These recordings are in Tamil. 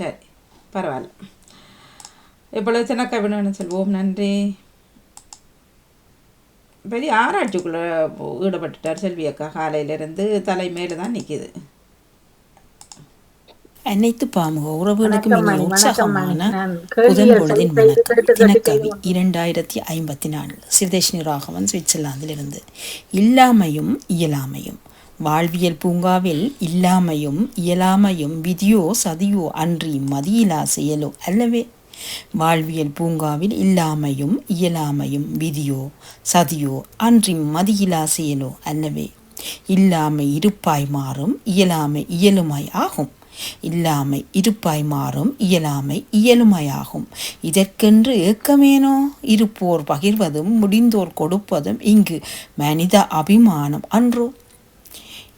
சரி பரவாயில்ல. இப்பொழுது சின்னக்கவினு செல்வோம் நன்றி. பெரிய ஆராய்ச்சிக்குள்ளே ஈடுபட்டுட்டார் செல்வி அக்கா காலையிலேருந்து தலை மேலே தான் நிற்கிது அனைத்து பாமுக உறவுகளுக்கும் இனிய உற்சாகமான புதன் பொழுதின் வணக்கம். தினக்கவி இரண்டாயிரத்தி ஐம்பத்தி நான்கு. சிவதேஷினி ராகவன் சுவிட்சர்லாந்திலிருந்து இல்லாமையும் இயலாமையும். வாழ்வியல் பூங்காவில் இல்லாமையும் இயலாமையும் விதியோ சதியோ அன்றி மதியிலா செயலோ அல்லவே. வாழ்வியல் பூங்காவில் இல்லாமையும் இயலாமையும் விதியோ சதியோ அன்றி மதியிலா செயலோ அல்லவே. இல்லாமை இருப்பாய் மாறும் இயலாமை இயலுமாய் ஆகும். இல்லாமை இருப்பாய் மாறும் இயலாமை இயலுமையாகும் இதற்கென்று ஏக்கமேனோ? இருப்போர் பகிர்வதும் முடிந்தோர் கொடுப்பதும் இங்கு மனித அபிமானம் அன்றோ.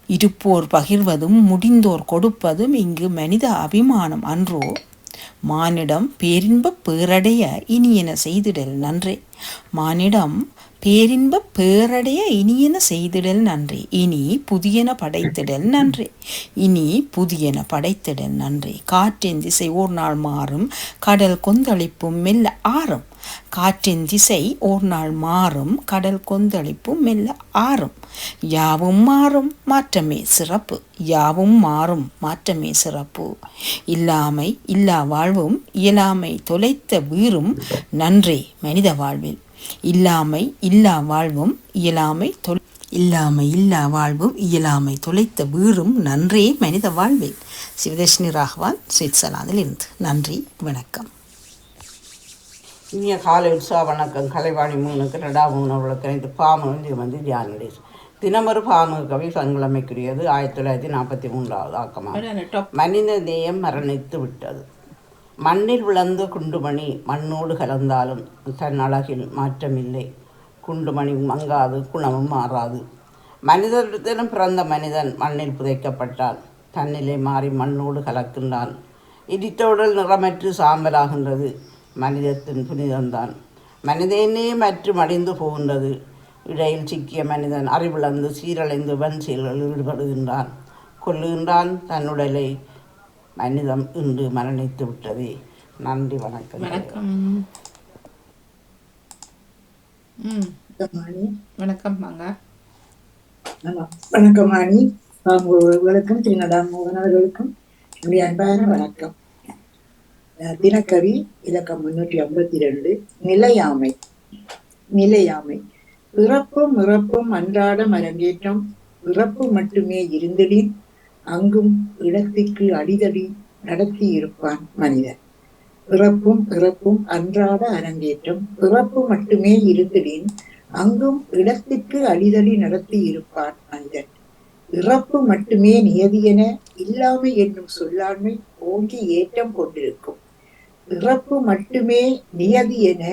இருப்போர் பகிர்வதும் முடிந்தோர் கொடுப்பதும் இங்கு மனித அபிமானம் அன்றோ. மானிடம் பேரின்பப் பேரடைய இனியன செய்திடல் நன்றே. மானிடம் பேரின்பப் பேரடைய இனியன செய்திடல் நன்றே. இனி புதியன படைத்திடல் நன்றே. இனி புதியன படைத்திடல் நன்றே. காற்றின் திசை ஓர் நாள் மாறும் கடல் கொந்தளிப்பும் மெல்ல ஆறும். காற்றின் திசை ஓர் நாள் மாறும் கடல் கொந்தளிப்பும் மெல்ல ஆறும். யாவும் மாறும் மாற்றமே சிறப்பு. யாவும் மாறும் மாற்றமே சிறப்பு. இல்லாமை இல்லா வாழ்வும் இயலாமை தொலைத்த வீறும் நன்றே மனித வாழ்வில். இல்லாமை இல்லா வாழ்வும் இயலாமை தொல் இல்லாமை இல்லா வாழ்வும் இயலாமை தொலைத்த வீறும் நன்றே மனித வாழ்வில். சிவதர்ஷினி ராகவான் சுவிட்சர்லாந்தில் இருந்து நன்றி வணக்கம். இனிய காலை உற்சாக வணக்கம். கலைவாணி மூணுக்கு ரெடா மூணு விளக்கம் இது பாமன் வந்து வந்து தியானடேஸ் தினமொரு பாமு கவி சங்கிழமைக்குரியது ஆயிரத்தி தொள்ளாயிரத்தி நாற்பத்தி மூன்றாவது ஆக்கமாக மனித நேயம் மரணித்து விட்டது. மண்ணில் விளந்த குண்டுமணி மண்ணோடு கலந்தாலும் தன் அழகில் மாற்றமில்லை. குண்டுமணி மங்காது குணமும் மாறாது. மனிதரிடத்திலும் பிறந்த மனிதன் மண்ணில் புதைக்கப்பட்டான். தன்னிலை மாறி மண்ணோடு கலக்கின்றான். இடித்தவுடல் நிறமற்று சாம்பலாகின்றது. மனிதத்தின் புனிதம்தான். மனிதனே மற்றும் அடைந்து போகின்றது. இடையில் சிக்கிய மனிதன் அறிவிழந்து சீரழிந்து வன் செயல்களில் ஈடுபடுகின்றான். கொல்லுகின்றான். தன் உடலை மனிதம் இன்று மரணித்து விட்டது. நன்றி வணக்கம் வணக்கம் வணக்கம் வாங்க. ஆமா. வணக்கம் மணி உங்களுக்கும் திருநடா மோகன் அவர்களுக்கும் என்னுடைய அன்பான வணக்கம். அஹ் தினக்கவி இலக்கம் முன்னூற்றி ஐம்பத்தி ரெண்டு நிலையாமை. நிலையாமை. பிறப்பும் இறப்பும் அன்றாடம் அரங்கேற்றம் இறப்பு மட்டுமே இருந்திடின் அங்கும் இடத்திற்கு அடிதடி நடத்தி இருப்பான் மனிதன். பிறப்பும் பிறப்பும் அன்றாட அரங்கேற்றம். பிறப்பு மட்டுமே இருந்திடின் அங்கும் இடத்திற்கு அடிதடி நடத்தி இருப்பான் மனிதன். இறப்பு மட்டுமே நியதியென இல்லாமை என்னும் சொல்லாண்மை ஓங்கி ஏற்றம் கொண்டிருக்கும். இறப்பு மட்டுமே நியதி என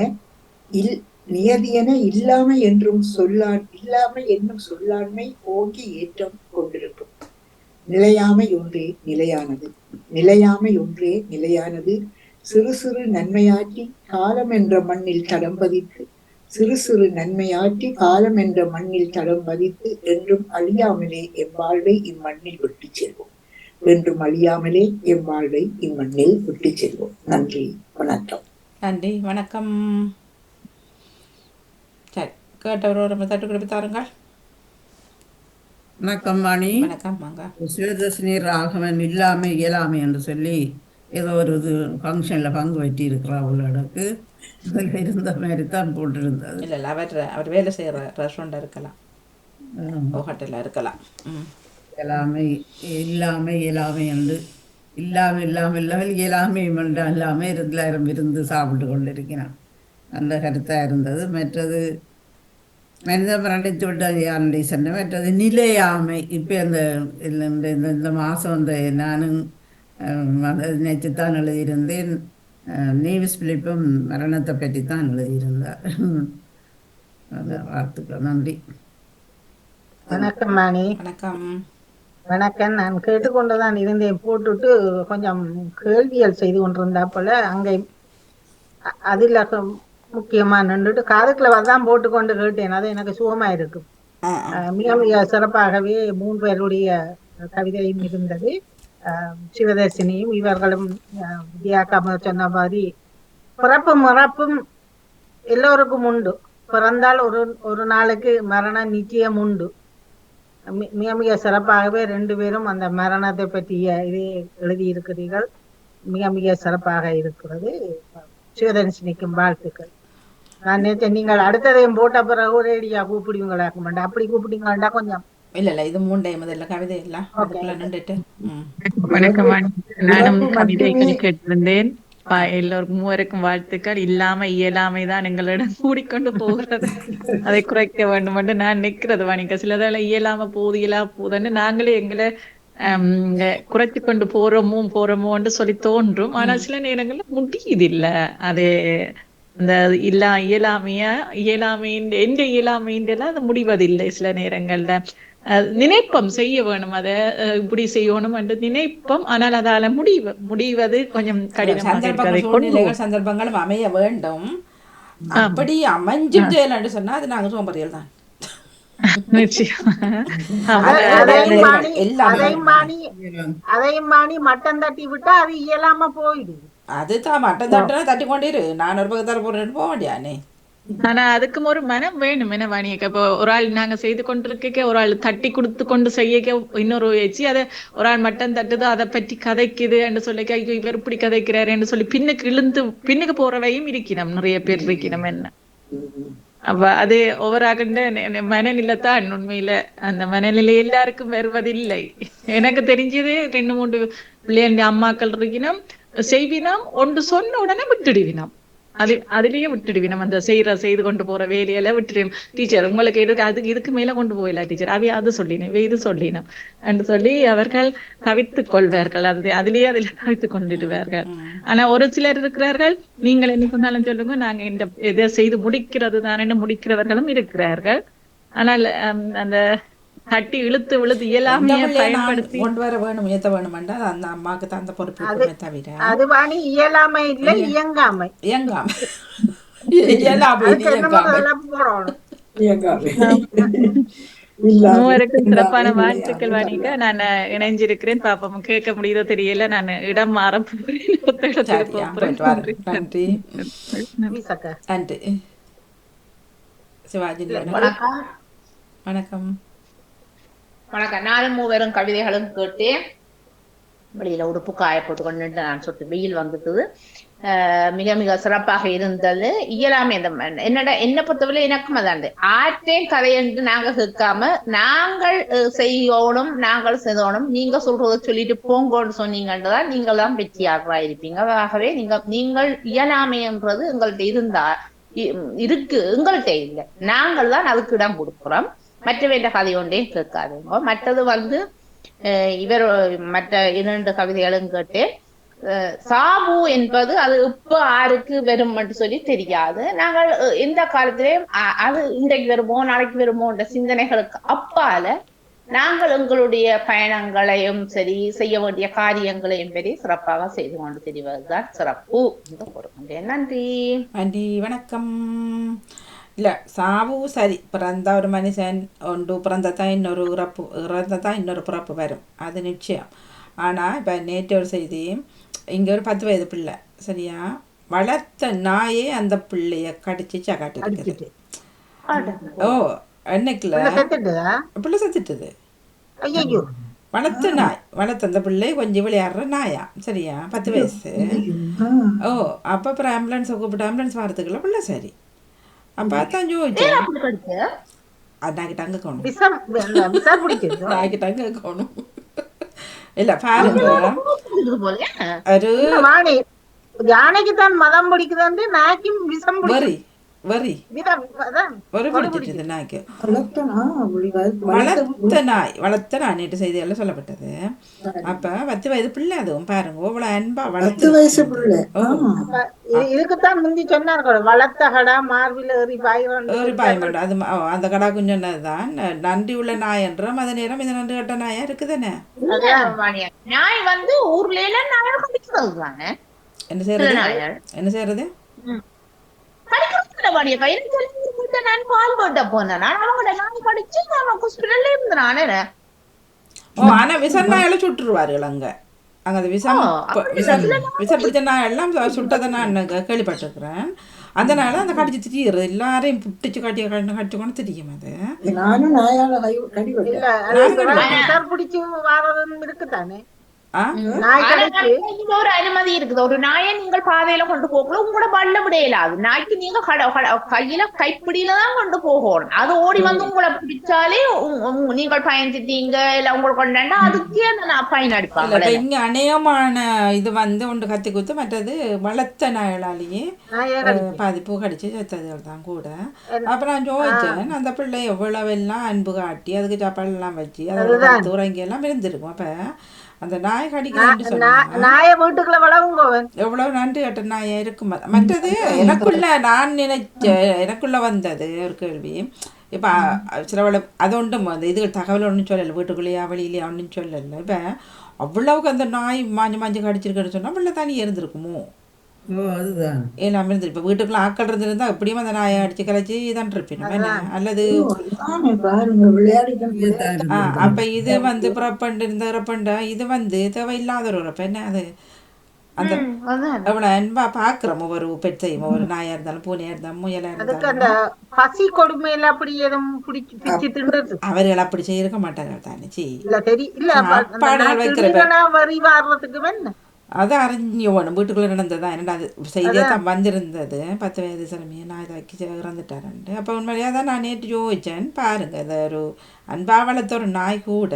இல் நியதியென இல்லாமை என்றும் சொல்லான் இல்லாமை என்னும் சொல்லாண்மை ஓங்கி ஏற்றம் கொண்டிருக்கும். நிலையாமை ஒன்றே நிலையானது. நிலையாமை ஒன்றே நிலையானது. சிறு சிறு நன்மையாற்றி காலம் என்ற மண்ணில் தடம் பதித்து சிறு சிறு நன்மையாற்றி காலம் என்ற மண்ணில் தடம் பதித்து என்றும் அழியாமலே எவ்வாழ்வை இம்மண்ணில் விட்டுச் செல்வோம். என்றும் அழியாமலே எவ்வாழ்வை இம்மண்ணில் விட்டுச் செல்வோம். நன்றி. வணக்கம். நன்றி. வணக்கம். கேட்டவர் ஒரு தட்டு கொடுத்து தாருங்கள். வணக்கம் வாணி வணக்கம் வாங்க. சிவதர்ஷினி ராகவன் இல்லாமை இயலாமை என்று சொல்லி ஏதோ ஒரு இது ஃபங்க்ஷனில் பங்கு பற்றி இருக்கிறா உள்ளடக்கு அதில் இருந்த மாதிரி தான் போட்டிருந்தது. இல்லை இல்லை அவர் அவர் வேலை செய்கிற ரெஸ்டாரண்ட்டாக இருக்கலாம். ஹோட்டலில் இருக்கலாம். ம். இயலாமை இல்லாமை இயலாமை என்று. இல்லாமல் இல்லாமல் இல்லாமல் என்று இல்லாமல் இருந்தாயிரம் இருந்து சாப்பிட்டு கொண்டிருக்கிறான். நல்ல கருத்தாக இருந்தது. மற்றது மனித மரணித்து விட்டது யாருடைய சொன்ன மற்றது நிலையாமை. இப்போ இந்த இந்த இந்த- மாதம் இந்த நானும் நினைச்சு தான் எழுதியிருந்தேன். நீவிஸ் பிலிப்பும் மரணத்தை பற்றி தான் எழுதியிருந்தார் வாழ்த்துக்கள் நன்றி. வணக்கம் மணி. வணக்கம். வணக்கம். நான் கேட்டுக்கொண்டுதான் இருந்தேன். போட்டுட்டு கொஞ்சம் கேள்வியல் செய்து கொண்டிருந்தா போல அங்கே அதுல முக்கியமா நின்றுட்டு காதுக்குள்ள தான் போட்டுக்கொண்டு கேட்டேன். அது எனக்கு சுகமா இருக்கும் மிக மிக சிறப்பாகவே மூன்று பேருடைய கவிதையும் இருந்தது. சிவதர்சினியும் இவர்களும் வித்யாக்காம சொன்ன மாதிரி பிறப்பும் மறப்பும் எல்லோருக்கும் உண்டு. பிறந்தால் ஒரு ஒரு நாளுக்கு மரணம் நிச்சயம் உண்டு. மிக மிக சிறப்பாகவே ரெண்டு பேரும் அந்த மரணத்தை பற்றிய இதை எழுதியிருக்கிறீர்கள். மிக மிக சிறப்பாக இருக்கிறது. சிவதர்சினிக்கும் வாழ்த்துக்கள். நான் நினைச்சேன் நீங்கள் அடுத்ததையும் போட்ட பிறகு ஒரேடியா கூப்பிடுவீங்களாக்க மாட்டேன் அப்படி கூப்பிட்டீங்களாண்டா கொஞ்சம். இல்ல இல்ல இது மூண்டே முதல்ல கவிதை இல்ல அதுக்குள்ள நின்றுட்டு. வணக்கம் வாணி. நானும் கவிதைகள் கேட்டிருந்தேன். பா- எல்லோருக்கும் மூவருக்கும் வாழ்த்துக்கள். இல்லாம இயலாமை தான் எங்களிடம் கூடிக்கொண்டு போகிறது. அதை குறைக்க வேண்டும் என்று நான் நிக்கிறது வாணிக்க சிலதால இயலாம போகுது இயலா போகுதுன்னு நாங்களே எங்களை ஹம், குறைத்து கொண்டு போறோமோ போறோமோன்னு சொல்லி தோன்றும். ஆனா சில நேரங்கள்ல முடியுது இல்ல அது இந்த இல்லா இயலாமைய இயலாமையின் எந்த இயலாமைன்றெல்லாம் அது முடிவதில்லை சில நேரங்கள்ல. நினைப்பம் செய்ய வேணும் அதை இப்படி செய்யணும் என்று நினைப்பம் ஆனால் அதால முடிவு முடிவது கொஞ்சம் கடினமாக சந்தர்ப்பங்களும் அமைய வேண்டும். அப்படி அமைஞ்சும் செய்யலாம்னு சொன்னா அது நாங்க சோம்பறியல் தான். அதையும் மாணி அதையும் மாணி மட்டம் தட்டி விட்டா அது இயலாம போயிடுது அதுதான் மட்டம் தட்டுனா தட்டி கொண்டிரு நான் ஒரு பக்கத்தால போறேன்னு போக வேண்டியானே ஆனா அதுக்கும் ஒரு மனம் வேணும். என்ன வாணியக்க? இப்போ ஒரு ஆள் நாங்க செய்து கொண்டிருக்க ஒரு ஆள் தட்டி கொடுத்து கொண்டு செய்ய இன்னொரு வச்சு அதை ஒரு ஆள் மட்டம் தட்டுது அதை பற்றி கதைக்குது என்று சொல்லி ஐயோ இவர் இப்படி கதைக்கிறாருன்னு சொல்லி பின்னுக்கு இழுந்து பின்னுக்கு போறவையும் இருக்கணும் நிறைய பேர் இருக்கணும் என்ன. அப்ப அது ஒவ்வொருாகண்ட மனநிலைத்தான் உண்மையில. அந்த மனநிலை எல்லாருக்கும் வருவதில்லை. எனக்கு தெரிஞ்சது ரெண்டு மூன்று பிள்ளைங்க அம்மாக்கள் இருக்கணும் செய்வினாம் ஒன்று சொன்ன உடனே விட்டுடுவினாம். அது அதுலயே விட்டுடுவினம். அந்த செய்யற செய்து கொண்டு போற வேலையெல்லாம் விட்டுடும் டீச்சர் உங்களுக்கு இதுக்கு அதுக்கு இதுக்கு மேல கொண்டு போயில டீச்சர் அவைய அது சொல்லினேன் இது சொல்லினோம் என்று சொல்லி அவர்கள் தவித்துக் கொள்வார்கள். அது அதுலயே அதில் தவித்துக் கொண்டிடுவார்கள். ஆனா ஒரு சிலர் இருக்கிறார்கள் நீங்கள் என்ன சொன்னாலும் சொல்லுங்க நாங்க இந்த இதை செய்து முடிக்கிறது தானே முடிக்கிறவர்களும் இருக்கிறார்கள். ஆனால் அந்த தட்டி இழுத்து விழுத்து நான் பயன்படுத்தி. கொண்டு வர வேணும் ஏத்த வேணுமெண்டா அது அந்த அம்மாவுக்கு தான் அந்த பொறுப்பு இருக்குமே தவிர. அது வாணி இயலாமை இல்லை இயங்காமை. இயங்காம. இயலாமை இயங்காம. மூவருக்கும் சிறப்பான. வாழ்த்துக்கள் வாணிக்க நான் இணைஞ்சிருக்கிறேன். பாப்போம் கேட்க முடியுதோ தெரியல. நான் இடம் மாற போகிறேன் நன்றி. நன்றி. சிவாஜி வணக்கம். வணக்கம். வணக்கம். நானும் மூவரும் கவிதைகளும் கேட்டேன் வெளியில உடுப்பு காய போட்டு நான் சொட்டு வெயில் வந்துட்டது. ஆஹ் மிக மிக சிறப்பாக இருந்தது. இயலாமை இந்த என்னடா என்னோட என்ன பொறுத்தவரை எனக்கும் அதாண்டு ஆற்றே கதை என்று நாங்க கேட்காம நாங்கள் அஹ், செய்யணும் நாங்கள் செய்தோணும் நீங்க சொல்றத சொல்லிட்டு போங்கன்னு சொன்னீங்கன்றதான் நீங்கள் தான் வெற்றியாளராக இருப்பீங்க. ஆகவே நீங்க நீங்கள் இயலாமைன்றது எங்கள்கிட்ட இருந்தா இ- இருக்கு எங்கள்கிட்ட இல்லை. நாங்கள் தான் அதுக்கு இடம் கொடுக்குறோம். மற்றவேண்ட கதை ஒன்றையும் கேட்காதுங்க மற்றது வந்து இவர் மற்ற இரண்டு கவிதைகளும் கேட்டு சாபு என்பது அது இப்ப ஆருக்கு வரும் சொல்லி தெரியாது. நாங்கள் எந்த காலத்திலேயும் அது இன்றைக்கு வருமோ நாளைக்கு வருமோன்ற சிந்தனைகளுக்கு அப்பால நாங்கள் எங்களுடைய பயணங்களையும் சரி செய்ய வேண்டிய காரியங்களையும் சரி சிறப்பாக செய்து கொண்டு தெரிவதுதான் சிறப்பு. நன்றி. நன்றி வணக்கம். இல்லை சாவு சரி பிறந்த ஒரு மனுஷன் ஒன்று பிறந்ததான் இன்னொரு இறப்பு இறந்ததான் இன்னொரு பிறப்பு வரும் அது நிச்சயம் ஆனால் இப்போ நேற்று ஒரு செய்தி இங்கே ஒரு பத்து வயது பிள்ளை சரியா வளர்த்த நாயே அந்த பிள்ளைய கடிச்சு சகாட்டி இருக்குது ஓ செத்துட்டுதா பிள்ளை செத்துட்டுது வளர்த்த நாய் வளர்த்த அந்த பிள்ளை கொஞ்சம் விளையாடுற நாயா சரியா பத்து வயசு ஓ அப்போ அப்புறம் ஆம்புலன்ஸை கூப்பிட்டு ஆம்புலன்ஸ் வரதுக்குள்ள பிள்ளை சரி அப்போ அதான் ஜோதிச்சேன் அப்படி கடிச்சு அண்ணாக்கிட்ட அங்கே போகணும் விஷம் அந்த விஷம் பிடிச்சிருச்சு அண்ணாக்கிட்ட அங்கே போகணும் இல்லை பாருங்க. ஒரு யானைக்கு தான் மதம் பிடிக்குதுன்னு நாய்க்கும் விஷம் பிடிக்கும். வரி. பிடிச்சிட்டு நாய்க்கு. வளர்த்து- நாய் வளர்த்த நாய். நேற்று செய்தியெல்லாம் சொல்லப்பட்டது. அப்போ பத்து வயது பிள்ளை அதுவும் பாருங்க இவ்வளோ அன்பா வளர்த்து வயசு பிள்ளை. இதுக்குத்தான் முந்தி சொன்னார்கள் வளர்த்த கடா மார்பில் ஏறி பாயிரம் ஒரு பயமோட அது அந்த கடா குஞ்சனது தான். நன்றி உள்ள நாய் என்றும் அதே நேரம் இது நன்றி கட்ட நாயா இருக்குதானே. நாய் வந்து ஊர்ல எல்லாம் நாயை கடிக்கிறது தானே என்ன செய்யறது. என்ன செய்யறது? தெரிஞ்சு வீட்டை நான் பால் போட்ட போனேன் நான் அவங்களோட நாய் கடிச்சு நான் ஹாஸ்பிட்டல்ல இருந்தேன் ஓ ஆனா விசன் நாயால சுட்டுருவார்கள் அங்க. அங்கே ஓ, ப- விஷம் பிடிச்ச நான் எல்லாம் சுட்டதை நான் கேள்விப்பட்டிருக்கிறேன். அதனால அந்த கடிச்சு திரியுறது. எல்லாரையும் பிடிச்சு கட்டி கட்டி கடிச்சு கொண்டு திரியும் அது. நானும் நாயால கை கடிபட்டேன் இல்ல அது விஷம் பிடிச்சு வாரதும் இருக்குதானே? ஒரு அனுமதி இருக்குது. ஒரு நாயை நீங்கள் பாதையில கொண்டு போகல உங்களோட வல்ல விடையலாது நாய்க்கு நீங்க கட- கட- கையில கைப்பிடியில தான் கொண்டு போகணும். அது ஓடி வந்து உங்களை பிடிச்சாலே நீங்கள் பயந்துட்டீங்க. இல்ல உங்களை கொண்டாண்டா அதுக்கே அந்த இல்ல அடிப்பாங்க இங்க அநேகமான இது வந்து ஒன்று கத்தி குத்து மற்றது வளர்த்த நாயலாலேயே பாதிப்பு கடிச்சு செத்ததுகள் தான் கூட. அப்புறம் நான் ஜோதிச்சேன். அந்த பிள்ளை எவ்வளவெல்லாம் அன்பு காட்டி அதுக்கு சாப்பாடு எல்லாம் வச்சு அதோட தூரங்கி எல்லாம் இருந்திருக்கும். அப்ப அந்த நாய் கடிக்கிறேன்னு சொன்னா நாய வீட்டுக்குள்ள எவ்வளவு நன்றி கட்ட நாயா இருக்கும். மற்றது எனக்குள்ள நான் நினைச்ச எனக்குள்ள வந்தது ஒரு கேள்வி. இப்போ சிலவள அது ஒன்றும் அந்த இது தகவல் ஒன்றும் சொல்லலை வீட்டுக்குள்ளேயா வெளியிலையா ஒன்றும் சொல்லலை. இப்போ அவ்வளவுக்கு அந்த நாய் மாஞ்சு மாஞ்சு கடிச்சிருக்குன்னு சொன்னா பிள்ளை தனி இருந்திருக்குமோ? ஓ அதுதான். எல்லாமே இருந்து இப்போ வீட்டுக்குள்ள ஆக்கள் இருந்திருந்தா எப்படியும் அந்த நாயை அடிச்சு கலைச்சி தான் இருப்பினும் என்ன? அல்லது அப்போ இது வந்து பிறப்பண்டு இந்த இறப்பண்டா இது வந்து தேவையில்லாத ஒரு இறப்பு என்ன அது? அந்த அதான். எவ்வளோ அன்பா பார்க்குறோம் ஒவ்வொரு பெட்டையும் ஒவ்வொரு நாயாக இருந்தாலும் பூனையாக இருந்தாலும் அதுக்கு இருந்தாலும். அந்த பசி கொடுமையில அப்படி எதுவும் பிடிச்சு பிச்சு தின்றது? அவர்கள் அப்படி செய்யிருக்க மாட்டார்கள் தானே சி. இல்ல தெரிய இல்ல அது அறிஞ்சு போகணும் வீட்டுக்குள்ளே நடந்ததா என்னடா அது செய்தியாக தான் வந்திருந்தது பத்து வயது சிலமையை நான் இதாக்கி இறந்துட்டாரன்ட்டு அப்போ உண்மையிலேயே தான் நான் நேற்று யோசித்தேன் பாருங்கள் அது ஒரு அன்பா வளர்த்த ஒரு நாய் கூட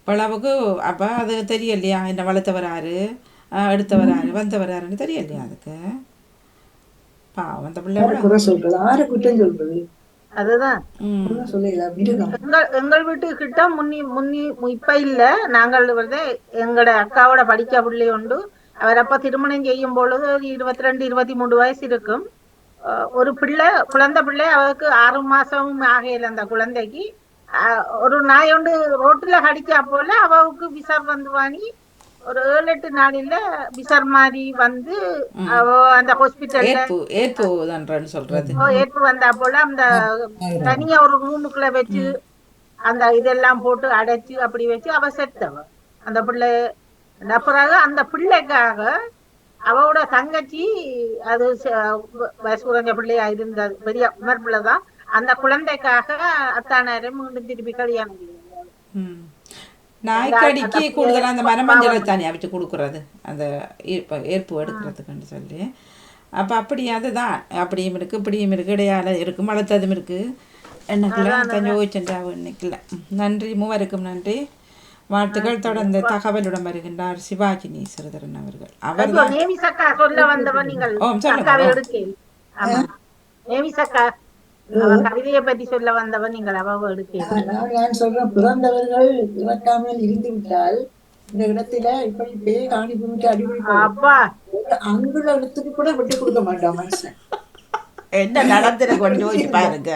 இவ்வளவுக்கு அப்போ அது தெரியலையா என்ன வளர்த்தவர் யாரு ஆஹ் எடுத்தவர் யாரு வந்தவர் யாருன்னு தெரியலையா அதுக்கு பாவம் அந்த பிள்ளை ஆறு குற்றம் சொல்றது அதுதான். எங்கள் எங்கள் வீட்டு கிட்ட முன்னி முன்னி இப்ப இல்ல. நாங்கள் வந்து எங்கட அக்காவோட படிக்க பிள்ளை உண்டு. அவர் அப்ப திருமணம் செய்யும் பொழுது ஒரு இருபத்தி ரெண்டு இருபத்தி மூணு வயசு இருக்கும். ஒரு பிள்ளை குழந்தை பிள்ளை அவருக்கு ஆறு மாசமும் ஆகையில அந்த குழந்தைக்கு. ஒரு நாய் ஒன்று ரோட்டுல கடிச்சா போல அவவுக்கு விசார் வந்து வாங்கி ஒரு ஏழு எட்டு நாளில விசார் மாதிரி வந்து அந்த ஹாஸ்பிட்டல்ல ஏற்பு ஏற்பு சொல்றது. ஏற்று வந்தா போல அந்த தனியா ஒரு ரூமுக்குள்ள வச்சு அந்த இதெல்லாம் போட்டு அடைச்சு அப்படி வச்சு அவ செத்தவ அந்த பிள்ளை பிறகு அந்த பிள்ளைக்காக அவளோட தங்கச்சி அது வயசு குறைஞ்ச பிள்ளையா இருந்தது பெரிய உமர் பிள்ளை தான். அந்த குழந்தைக்காக அத்தானாரை மீண்டும் திருப்பி கல்யாணம் நாய்க்கடிக்கு கூடுதலாக அந்த மரமஞ்சளை தானே அவிச்சு கொடுக்குறது. அந்த ஈர்ப்ப ஏற்பு எடுக்கிறதுக்குன்னு சொல்லி. அப்போ அப்படி அதுதான். அப்படியும் இருக்குது இப்படியும் இருக்குது இடையால இருக்கும் வளர்த்ததும் இருக்குது என்னக்குள்ள கொஞ்சம் யோசிச்சுட்டாவும் இன்னைக்குல. நன்றி மூவருக்கும் நன்றி. வாழ்த்துக்கள். தொடர்ந்து தகவலுடன் வருகின்றார் சிவாஜி நீஸ்வரதரன் அவர்கள். அவர் சொல்ல வந்தவன் நீங்கள். ஓ, சொல்லுங்க. கவிதையை பத்தி சொல்ல வந்தவன் நீங்கள் அவ எடுக்கேன் நான் சொல்றேன் பிறந்தவர்கள் இறக்காமல் இருந்து விட்டால் இந்த இடத்துல இப்படி பேய் காணி பூமிக்கு அடிபடி அப்பா. அங்குள்ள இடத்துக்கு கூட விட்டு கொடுக்க மாட்டான் மனுஷன். என்ன கொஞ்சம் பாருங்க.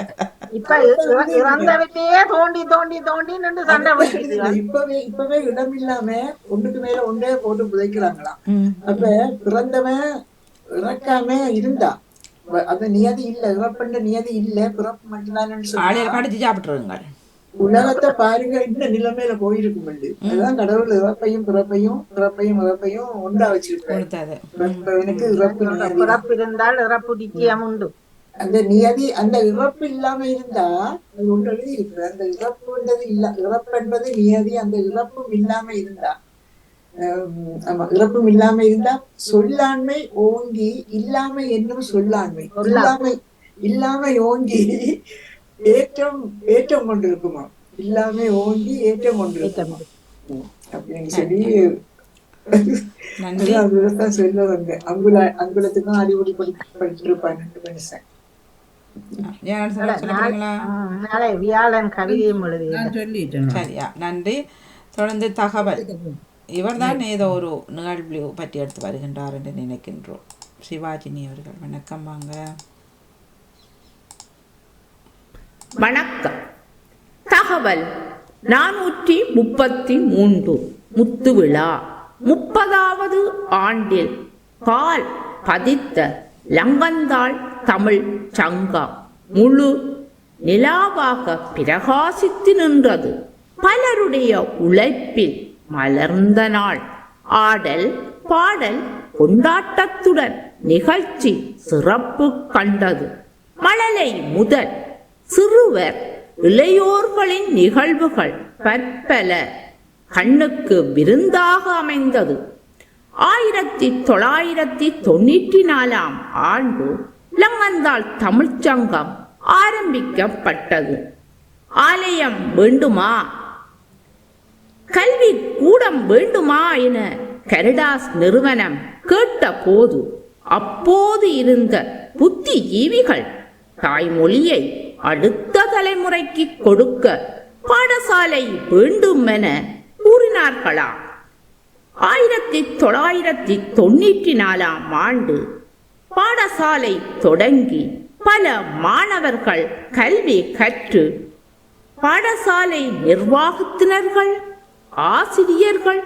இப்ப இற- இறந்தவத்தையே தோண்டி தோண்டி தோண்டி நின்று சண்டை போட்டுது இப்பவே இப்பவே இடம் இல்லாம ஒண்ணுக்கு மேல ஒன்றே போட்டு புதைக்கிறாங்களாம். அப்ப பிறந்தவன் இறக்காம இருந்தா அது நியதி இல்ல. இறப்புன்ற நியதி இல்ல. பிறப்பு மட்டும்தான் கடிச்சு சாப்பிட்ருங்க உலகத்தை பாருங்க இந்த நிலைமையில போயிருக்கும் அதுதான் கடவுள் இறப்பையும் பிறப்பையும் பிறப்பையும் இறப்பையும் ஒன்றா வச்சிருக்காரு எனக்கு இறப்பு பிறப்பு இருந்தால் இறப்பு நிச்சயம் உண்டு. அந்த நியதி அந்த இறப்பு இல்லாம இருந்தா அது ஒன்று எழுதி இருக்கு அந்த இறப்புன்றது இல்ல. இறப்பு என்பது நியதி. அந்த இறப்பும் இல்லாம இருந்தா ஆமா இறப்பும் இல்லாம இருந்தா சொல்லாண்மை ஓங்கி இல்லாமை என்னும் சொல்லாண்மை. இல்லாமை இல்லாமை ஓங்கி ஏற்றம் ஏற்றம் கொண்டு இருக்குமா இல்லாமை ஓங்கி ஏற்றம் கொண்டு இருக்குமா ம், அப்படின்னு சொல்லி நன்றி. அதுதான் சொல்ல வந்தேன் அங்குல அங்குலத்துக்கும் அடிப்படை படி படிச்சிருப்பான் மனுஷன். வியாழன் கவிதையும் எழுதி சரியா நன்றி. தொடர்ந்து தகவல். இவர்தான் ஏதோ ஒரு நிகழ்வு பற்றி எடுத்து வருகின்றார் என்று நினைக்கின்றோம். சிவாஜினி அவர்கள் வணக்கம் வாங்க. வணக்கம். தகவல் நானூற்றி முப்பத்தி மூன்று முத்துவிழா முப்பதாவது ஆண்டில் கால் பதித்த லங்கந்தாள் தமிழ் சங்கம் முழு நிலாவாக பிரகாசித்து நின்றது. பலருடைய உழைப்பில் மலர்ந்த நாள். ஆடல் பாடல் கொண்டாட்டத்துடன் நிகழ்ச்சி சிறப்பு கண்டது. மழலை முதல் சிறுவர் இளையோர்களின் நிகழ்வுகள் பற்பல கண்ணுக்கு விருந்தாக அமைந்தது. ஆயிரத்தி தொள்ளாயிரத்தி தொண்ணூற்றி நாலாம் ஆண்டு இளங்கந்தாள் தமிழ்ச்சங்கம் ஆரம்பிக்கப்பட்டது. ஆலயம் வேண்டுமா? கல்வி கூடம் வேண்டுமா என கரடாஸ் நிறுவனம் கேட்ட போது அப்போது இருந்த புத்திஜீவிகள் தாய்மொழியை அடுத்த தலைமுறைக்கு கொடுக்க பாடசாலை வேண்டும் என கூறினார்களா? ஆயிரத்தி தொள்ளாயிரத்தி தொண்ணூற்றி நாலாம் ஆண்டு பாடசாலை தொடங்கி பல மாணவர்கள் கல்வி கற்று பாடசாலை நிர்வாகத்தினர்கள் ஆசிரியர்கள்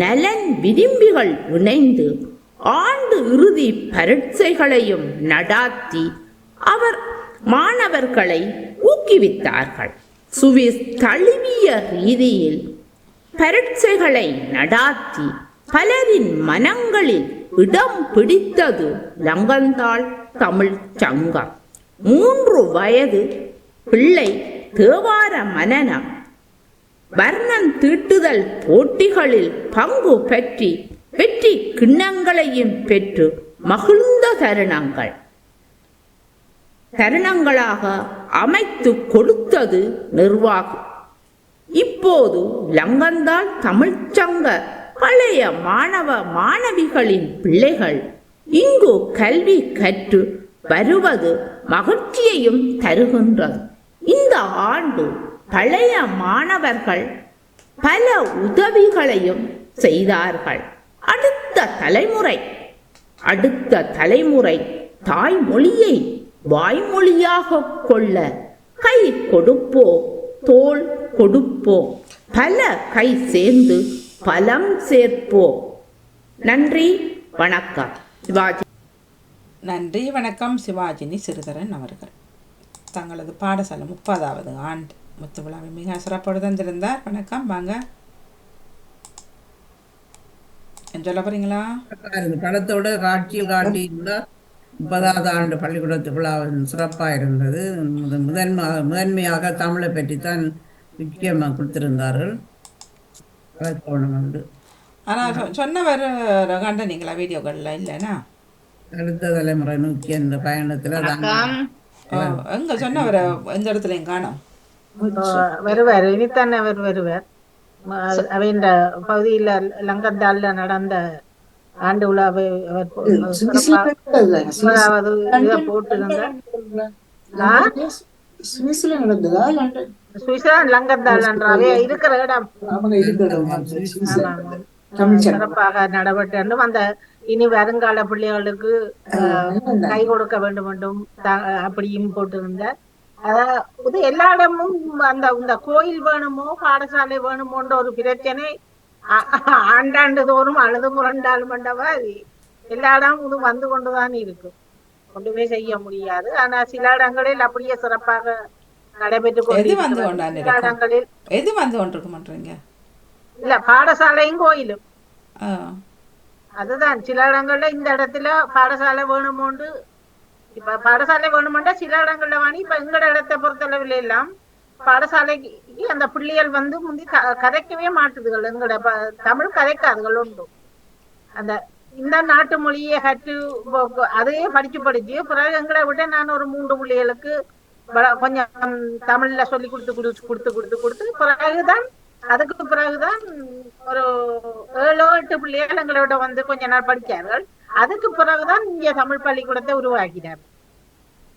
நலன் விரும்பிகள் இணைந்து ஆண்டு இறுதி பரீட்சைகளையும் நடாத்தி அவர் மாணவர்களை ஊக்குவித்தார்கள். சுவிஸ் தழுவிய ரீதியில் பரீட்சைகளை நடாத்தி பலரின் மனங்களில் இடம் பிடித்தது லங்கந்தாள் தமிழ் சங்கம். மூன்று வயது பிள்ளை தேவார மனநம் வர்ணம் தீட்டுதல் போட்டிகளில் பங்கு பெற்றி வெற்றி கிண்ணங்களையும் பெற்று மகிழ்ந்த தருணங்கள். தருணங்களாக அமைத்து கொடுத்தது நிர்வாகம். இப்போது லங்கந்தாள் தமிழ்ச்சங்க பழைய மாணவ மாணவிகளின் பிள்ளைகள். இங்கு கல்வி கற்று வருவது மகிழ்ச்சியையும் தருகின்றது. இந்த ஆண்டு பழைய மாணவர்கள் பல உதவிகளையும் செய்தார்கள். அடுத்த தலைமுறை அடுத்த தலைமுறை தாய்மொழியை வாய்மொழியாக கொள்ள கை கொடுப்போ தோல் கொடுப்போ பல கை சேர்ந்து பலம் சேர்ப்போ. நன்றி வணக்கம். சிவாஜி. நன்றி வணக்கம். சிவாஜினி சிறுதரன் அவர்கள். தங்களது பாடசாலை முப்பதாவது ஆண்டு. முத்து விழாவை மிக சிறப்போடு தந்திருந்தார். வணக்கம். வாங்க. சொல்ல போறீங்களா? படத்தோட காட்சியில் காட்டியிருந்தா முப்பதாவது ஆண்டு பள்ளிக்கூடத்து விழா சிறப்பாக இருந்தது. முத- முதன்மை முதன்மையாக தமிழை பற்றித்தான் முக்கியமாக கொடுத்திருந்தார்கள். கவனம் உண்டு. ஆனால் சொ- சொன்னவர் கண்டனீங்களா வீடியோக்களில் இல்லைனா அடுத்த தலைமுறை நோக்கி அந்த பயணத்தில் எங்க சொன்னவர் எந்த இடத்துலையும் காணோம்? வருவார் இனித்தானே அவர் வருவார் அவையின் பகுதியில் லங்கத்தால நடந்த ஆண்டு விழாவை அவர் போட்டிருந்தார்? சுவிஸ்ல நடந்ததா லங்கத்தால் என்றாவே இருக்கிற இடம். சிறப்பாக நடைபெற்று அந்த இந்த வருங்கால பிள்ளைகளுக்கு கை கொடுக்க வேண்டும் என்றும் த- அப்படியும் போட்டிருந்தார் இது எல்லா இடமும் அந்த இந்த கோயில் வேணுமோ பாடசாலை வேணுமோன்ற ஒரு பிரச்சனை ஆண்டாண்டு தோறும் அழுது முரண்டால் மண்டவா எல்லா இடமும் இது வந்து கொண்டுதான் இருக்கும் ஒன்றுமே செய்ய முடியாது. ஆனா சில இடங்களில் அப்படியே சிறப்பாக நடைபெற்றுக் எது வந்து கொண்டிருக்கிறது. கொண்டாந்து சில இருக்கும்? இடங்களில் எது வந்து கொண்டிருக்க மாட்டீங்க இல்ல பாடசாலையும் கோயிலும். அதுதான். சில இடங்கள்ல இந்த இடத்துல பாடசாலை வேணுமோண்டு இப்ப பாடசாலை வேணுமெண்டா சில இடங்கள்ல வாங்கி இப்ப எங்கட இடத்தை பொறுத்தளவில் எல்லாம் பாடசாலைக்கு அந்த பிள்ளைகள் வந்து முந்தி க- கதைக்கவே மாட்டுதுகள் எங்கட தமிழ் கதைக்காதுகள் உண்டு அந்த இந்த நாட்டு மொழியை கற்று அதையே படிச்சு படிச்சு பிறகு எங்களை விட நான் ஒரு மூன்று பிள்ளைகளுக்கு கொஞ்சம் தமிழ்ல சொல்லி கொடுத்து கொடுத்து கொடுத்து கொடுத்து கொடுத்து பிறகுதான் அதுக்கு பிறகுதான் ஒரு ஏழோ எட்டு பிள்ளைகள் எங்களோட வந்து கொஞ்ச நாள் படிச்சார்கள் அதுக்கு பிறகுதான் இங்க தமிழ் பள்ளிக்கூடத்தை உருவாக்கினார்.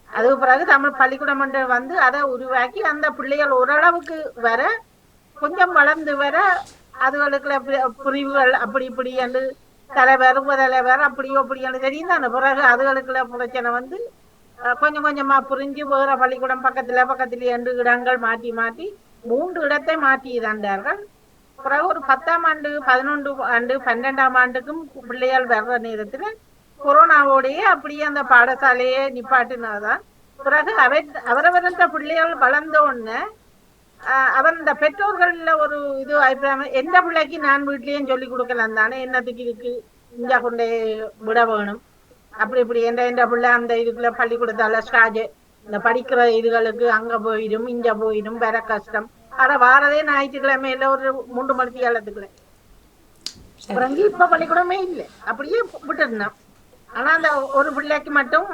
அதுக்கு பிறகு தமிழ் பள்ளிக்கூடம் என்று வந்து அதை உருவாக்கி அந்த பிள்ளைகள் ஓரளவுக்கு வர கொஞ்சம் வளர்ந்து வர அதுகளுக்குள்ள பி- பிரிவுகள் அப்படி இப்படி என்று தலைவர் உபதலைவர் அப்படியோ அப்படியான தெரியும் தானே பிறகு அதுகளுக்குள்ள பிரச்சனை வந்து கொஞ்சம் கொஞ்சமா புரிஞ்சு வேற பள்ளிக்கூடம் பக்கத்துல பக்கத்துல இரண்டு இடங்கள் மாற்றி மாற்றி மூன்று இடத்தை மாற்றி தந்தார்கள். பிறகு ஒரு பத்தாம் ஆண்டு பதினொன்று ஆண்டு பன்னெண்டாம் ஆண்டுக்கும் பிள்ளைகள் வர்ற நேரத்துல கொரோனாவோடய அப்படியே அந்த பாடசாலையே நிப்பாட்டினாதான். பிறகு அவர் அவரவர்கிட்ட பிள்ளைகள் வளர்ந்த உடனே ஆஹ் அவன் இந்த பெற்றோர்கள்ல ஒரு இது அபிப்பிராயம் எந்த பிள்ளைக்கு நான் வீட்லயும் சொல்லி கொடுக்கலாம் தானே என்னத்துக்கு இதுக்கு இங்க கொண்டே விட வேணும்? அப்படி இப்படி எந்த எந்த பிள்ளை அந்த இதுக்குள்ள பள்ளிக்கூடத்தால ஸ்டாஜ் இந்த படிக்கிற இதுகளுக்கு அங்க போயிடும் இங்க போயிடும் வேற கஷ்டம். ஆனா வாரதே ஞாயிற்றுக்கிழமை எல்லாம் ஒரு மூன்று மணிக்கு காலத்துக்குள்ள அப்புறம் இங்க இப்ப பள்ளிக்கூடமே இல்லை. அப்படியே விட்டுருந்தோம். ஆனா அந்த ஒரு பிள்ளைக்கு மட்டும்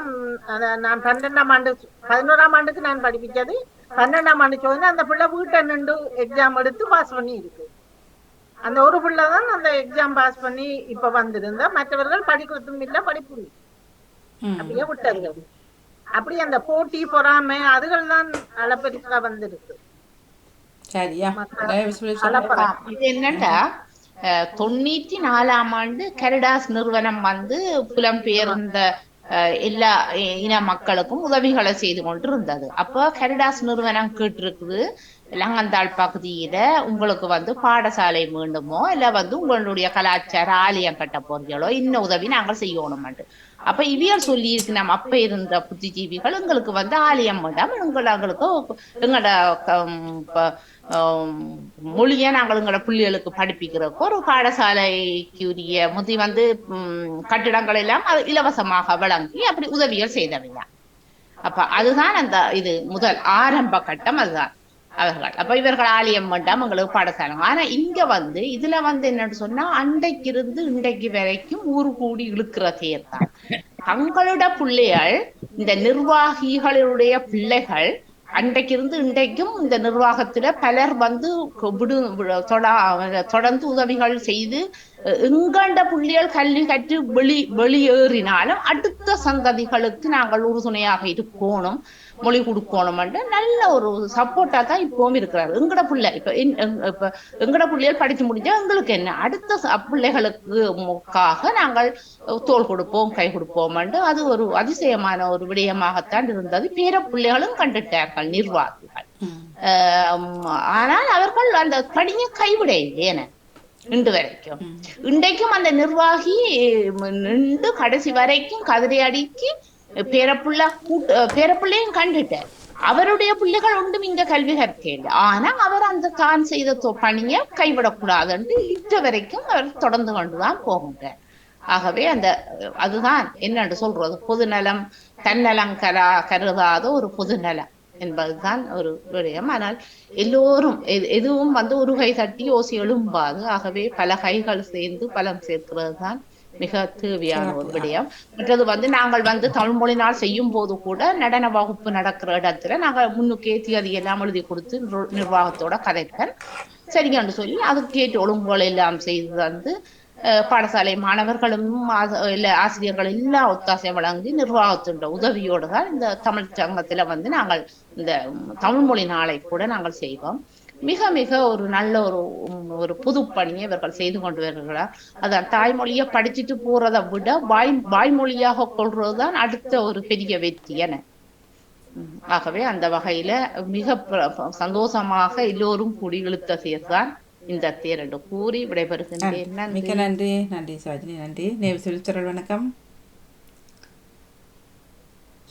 அத நான் பன்னெண்டாம் ஆண்டு பதினோராம் ஆண்டுக்கு நான் படிப்பிச்சது. பன்னெண்டாம் ஆண்டு சோதனை அந்த பிள்ளை வீட்டை நின்று எக்ஸாம் எடுத்து பாஸ் பண்ணி இருக்கு அந்த ஒரு பிள்ளை தான் அந்த எக்ஸாம் பாஸ் பண்ணி இப்ப வந்திருந்தா. மற்றவர்கள் படிக்கிறதும் இல்லை படிப்பும் இல்லை. அப்படியே விட்டாங்க அப்படி அந்த போட்டி பொறாமை அதுகள் தான் அளப்பெருசா வந்திருக்கு. சரியா அஹ், தொண்ணூத்தி நாலாம் ஆண்டு கரிடாஸ் நிறுவனம் வந்து புலம்பெயர்ந்த எல்லா இன மக்களுக்கும் உதவிகளை செய்து கொண்டு இருந்தது அப்போ கரிடாஸ் நிறுவனம் கேட்டிருக்குது லங்கந்தாள் பகுதியில உங்களுக்கு வந்து பாடசாலை வேண்டுமோ இல்ல வந்து உங்களுடைய கலாச்சார ஆலயம் கட்ட போறீங்களோ இந்த உதவி நாங்கள் செய்யணும்ட்டு அப்ப இவியல் சொல்லி இருக்கு நம்ம அப்ப இருந்த புத்திஜீவிகள் எங்களுக்கு வந்து ஆலயம் வேண்டாம் எங்களுக்கு எங்களோட மொழியை நாங்கள் எங்களோட பிள்ளைகளுக்கு படிப்பிக்கிறதுக்கு ஒரு பாடசாலைக்கு உரிய முதி வந்து கட்டிடங்கள் எல்லாம் அது இலவசமாக வழங்கி அப்படி உதவிகள் செய்தவங்க அப்ப அதுதான் அந்த இது முதல் ஆரம்ப கட்டம் அதுதான் அவர்கள். அப்ப இவர்கள் ஆலயம் வேண்டாம் எங்களுக்கு பாடசாலை. ஆனா இங்க வந்து இதுல வந்து என்னன்னு சொன்னா அண்டைக்கு இருந்து இன்றைக்கு வரைக்கும் ஊர் கூடி இழுக்கிற தேர் தான் தங்களோட பிள்ளைகள் இந்த நிர்வாகிகளுடைய பிள்ளைகள் அன்றைக்கு இருந்து இன்றைக்கும் இந்த நிர்வாகத்துல பலர் வந்து விடு தொடர்ந்து உதவிகள் செய்து அஹ், எங்கண்ட புள்ளிகள் கல்வி கற்று வெளி வெளியேறினாலும் அடுத்த சந்ததிகளுக்கு நாங்கள் உறுதுணையாக இருக்கணும். மொழி கொடுக்கணும் நல்ல ஒரு சப்போர்ட்டா தான் இப்பவும் இருக்கிறாரு. எங்கட பிள்ளை இப்ப இப்ப எங்கட பிள்ளைகள் படிச்சு முடிஞ்சா எங்களுக்கு என்ன? அடுத்த ச- பிள்ளைகளுக்கு முக்காக நாங்கள் தோள் கொடுப்போம் கை கொடுப்போம் அது ஒரு அதிசயமான ஒரு விடயமாகத்தான் இருந்தது. பேர பிள்ளைகளும் கண்டுட்டார்கள் நிர்வாகிகள். ஆனால் அவர்கள் அந்த பணியை கைவிட ஏன இன்று வரைக்கும். இன்றைக்கும் அந்த நிர்வாகி நின்று கடைசி வரைக்கும் கதிரை அடுக்கி பேரப்புள்ள கூட்டு பேரப்புள்ளையும் கண்டுட்டார் அவருடைய பிள்ளைகள் ஒன்றும் இந்த கல்வி கற்கல ஆனா அவர் அந்த தான் செய்த தொ- பணியை கைவிடக்கூடாதுன்னு இன்று வரைக்கும் அவர் தொடர்ந்து கொண்டுதான் போகின்றார் ஆகவே அந்த அதுதான் என்னென்று சொல்றது பொதுநலம் தன்னலம் கரா கருதாத ஒரு பொதுநலம் என்பதுதான் ஒரு விடயம். ஆனால் எல்லோரும் எதுவும் வந்து ஒரு கை தட்டி ஓசி எழும்பாது. ஆகவே பல கைகள் சேர்ந்து பலம் சேர்க்கிறது தான் மிக தேவையான ஒரு விடயம். மற்றது வந்து நாங்கள் வந்து தமிழ் மொழி நாள் செய்யும் போது கூட நடன வகுப்பு நடக்கிற இடத்துல நாங்கள் முன்னுக்கே தியதி எல்லாம் எழுதி கொடுத்து நிர்- நிர்வாகத்தோட கதைப்பேன். சரிங்கன்னு சொல்லி அதுக்கு கேட்டு ஒழுங்குகள் எல்லாம் செய்து வந்து பாடசாலை மாணவர்களும் ஆசிரியர்கள் எல்லாம் ஒத்தாசை வழங்கி நிர்வாகத்தின் உதவியோடு தான் இந்த தமிழ் சங்கத்துல வந்து நாங்கள் இந்த தமிழ் மொழி நாளை கூட நாங்கள் செய்வோம். மிக மிக ஒரு நல்ல ஒரு ஒரு புது பணியை இவர்கள் செய்து கொண்டு வருகிறார். அதான் தாய்மொழியை படிச்சுட்டு போறதை விட வாய் வாய்மொழியாக கொள்றதுதான் அடுத்த ஒரு பெரிய வெற்றி என. ஆகவே அந்த வகையில மிக சந்தோஷமாக எல்லோரும் கூடி இழுத்த சேர்தான் இந்த தேர் என்று கூறி விடைபெறுகின்றேன். மிக்க நன்றி. நன்றி சாஜினி நன்றி. நேவு செலுத்தரல் வணக்கம்.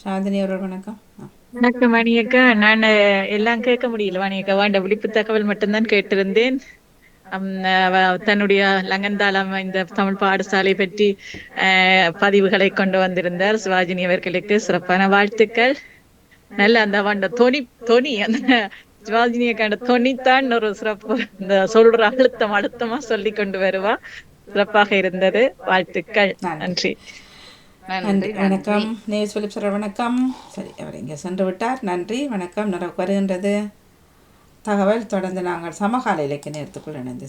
சாந்தினி அவர்கள் வணக்கம். வணக்கம் மணியக்கா. நான் எல்லாம் கேட்க முடியல மணியக்கா. வாண்ட விழிப்பு தகவல் மட்டும்தான் கேட்டிருந்தேன். தன்னுடைய லங்கந்தாளம் இந்த தமிழ் பாடசாலை பற்றி பதிவுகளை கொண்டு வந்திருந்தார். சிவாஜினி அவர்களுக்கு சிறப்பான வாழ்த்துக்கள். நல்ல அந்த அவன் தொனி தொனி அந்த சிவாஜினியை கண்ட தொனித்தான் ஒரு சிறப்பு. இந்த சொல்ற அழுத்தம் அழுத்தமா சொல்லி கொண்டு வருவா. சிறப்பாக இருந்தது. வாழ்த்துக்கள். நன்றி. நன்றி வணக்கம். நேவு சொல்லிப் வணக்கம். சரி அவர் இங்கே சென்று விட்டார். நன்றி வணக்கம். நிறைவு வருகின்றது. தகவல் தொடர்ந்து நாங்கள் சமகால இலக்கிய நேரத்துக்குள் இணைந்து